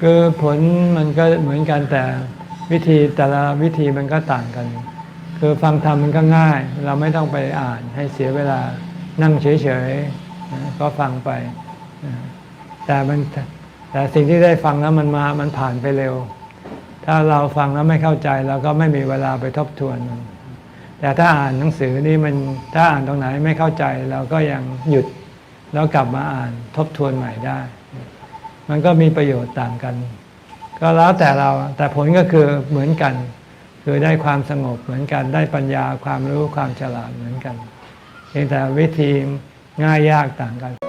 คือผลมันก็เหมือนกันแต่วิธีแต่ละวิธีมันก็ต่างกัน คือฟังธรรมมันก็ง่าย เราไม่ต้องไปอ่านให้เสียเวลานั่งเฉยๆก็ฟังไป แต่มันแต่สิ่งที่ได้ฟังแล้วมันมามันผ่านไปเร็ว ถ้าเราฟังแล้วไม่เข้าใจเราก็ไม่มีเวลาไปทบทวนมันแต่ถ้าอ่านหนังสือนี่มันถ้าอ่านตรงไหนไม่เข้าใจเราก็ยังหยุดแล้วกลับมาอ่านทบทวนใหม่ได้ มันก็มีประโยชน์ต่างกัน ก็แล้วแต่เราแต่ผลก็คือเหมือนกัน คือได้ความสงบเหมือนกัน ได้ปัญญาความรู้ความฉลาดเหมือนกันเพียงแต่วิธีง่ายยากต่างกัน